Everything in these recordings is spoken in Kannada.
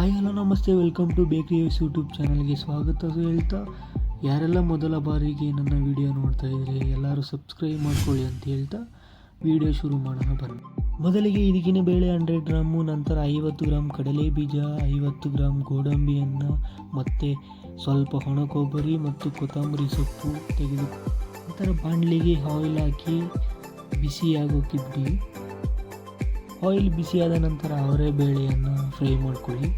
ಹಾಯ್, ಹಲೋ, ನಮಸ್ತೆ ವೆಲ್ಕಮ್ ಟು ಬೇಕ್ರಿ ಯೂಟ್ಯೂಬ್ ಚಾನಲ್ಗೆ ಸ್ವಾಗತ. ಹೇಳ್ತಾ, ಯಾರೆಲ್ಲ ಮೊದಲ ಬಾರಿಗೆ ನನ್ನ ವಿಡಿಯೋ ನೋಡ್ತಾ ಇದ್ರೆ ಎಲ್ಲರೂ ಸಬ್ಸ್ಕ್ರೈಬ್ ಮಾಡ್ಕೊಳ್ಳಿ ಅಂತ ಹೇಳ್ತಾ ವಿಡಿಯೋ ಶುರು ಮಾಡೋಣ ಬನ್ನಿ. ಮೊದಲಿಗೆ ಇದಕ್ಕಿನ ಬೇಳೆ ಹಂಡ್ರೆಡ್ ಗ್ರಾಮು, ನಂತರ ಐವತ್ತು ಗ್ರಾಮ್ ಕಡಲೆ ಬೀಜ, ಐವತ್ತು ಗ್ರಾಮ್ ಗೋಡಂಬಿಯನ್ನು, ಮತ್ತು ಸ್ವಲ್ಪ ಒಣ ಕೊಬ್ಬರಿ ಮತ್ತು ಕೊತ್ತಂಬರಿ ಸೊಪ್ಪು ತೆಗೆದು, ನಂತರ ಬಾಣಲಿಗೆ ಆಯಿಲ್ ಹಾಕಿ ಬಿಸಿ ಆಯಿಲ್ ಬಿಸಿಯಾದ ನಂತರ ಅವರೇ ಬೇಳೆಯನ್ನು ಫ್ರೈ ಮಾಡ್ಕೊಳ್ಳಿ.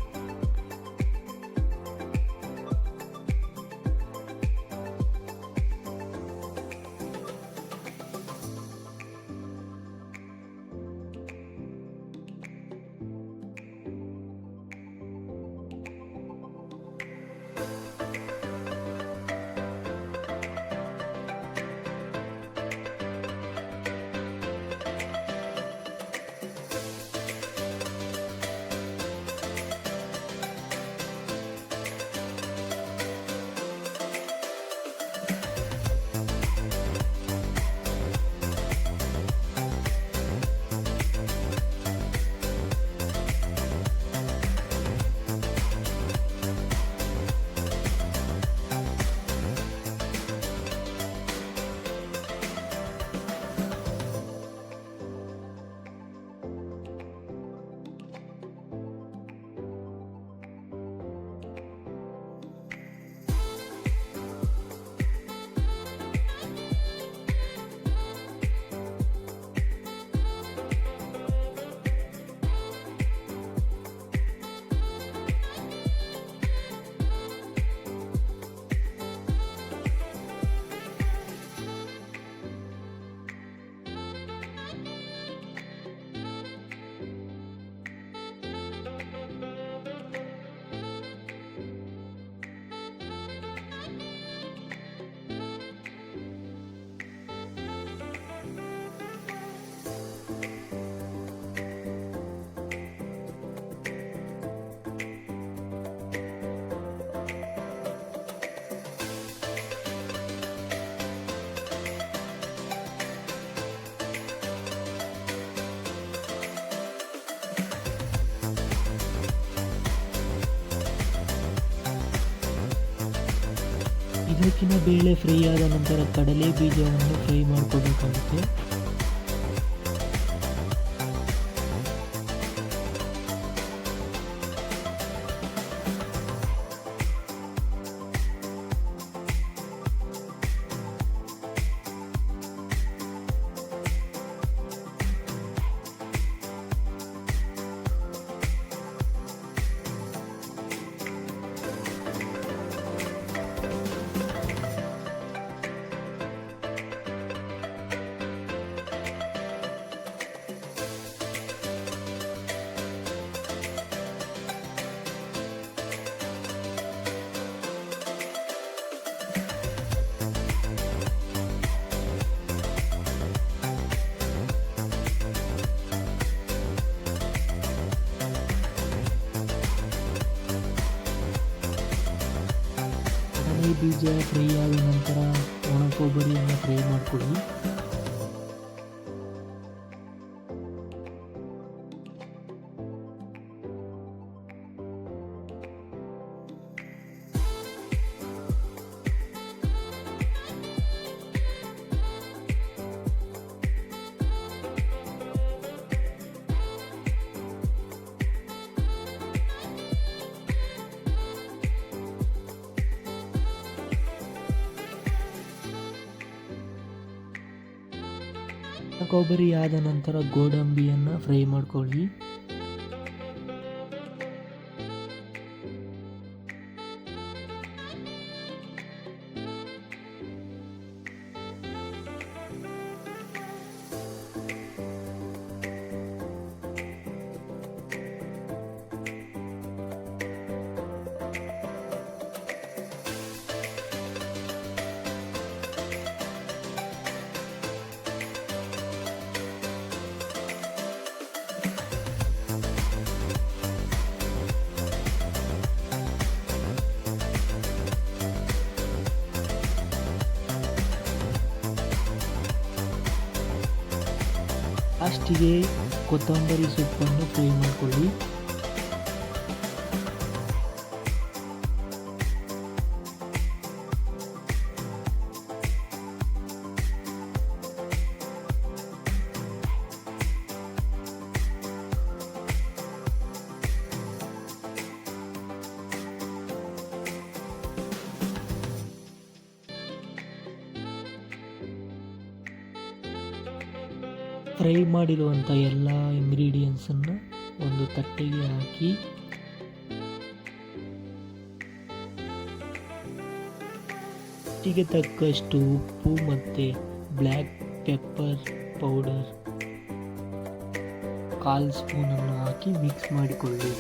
ಇದಕ್ಕಿನ ಬೇಳೆ ಫ್ರೈ ಆದ ನಂತರ ಕಡಲೆ ಬೀಜವನ್ನು ಫ್ರೈ ಮಾಡ್ಕೋಬೇಕಾಗುತ್ತೆ ಬೀಜ ಫ್ರೈ ಆದ ನಂತರ ಒಣ ಕೊಬ್ಬರಿಯನ್ನು ಫ್ರೈ ಮಾಡ್ಕೊಳ್ಳಿ. ಕೊಬ್ಬರಿ ಆದ ನಂತರ ಗೋಡಂಬಿಯನ್ನು ಫ್ರೈ ಮಾಡ್ಕೊಳ್ಳಿ. ಲಾಸ್ಟಿಗೆ ಕೊತ್ತಂಬರಿ ಸೊಪ್ಪನ್ನು ಫ್ರೈ ಮಾಡ್ಕೊಳ್ಳಿ. ಫ್ರೈ ಮಾಡಿರುವಂಥ ಎಲ್ಲ ಇಂಗ್ರೀಡಿಯೆಂಟ್ಸನ್ನು ಒಂದು ತಟ್ಟೆಗೆ ಹಾಕಿ. ರುಚಿಗೆ ತಕ್ಕಷ್ಟು ಉಪ್ಪು ಮತ್ತು ಬ್ಲ್ಯಾಕ್ ಪೆಪ್ಪರ್ ಪೌಡರ್ ಕಾಲು ಸ್ಪೂನನ್ನು ಹಾಕಿ ಮಿಕ್ಸ್ ಮಾಡಿಕೊಳ್ಳಿ.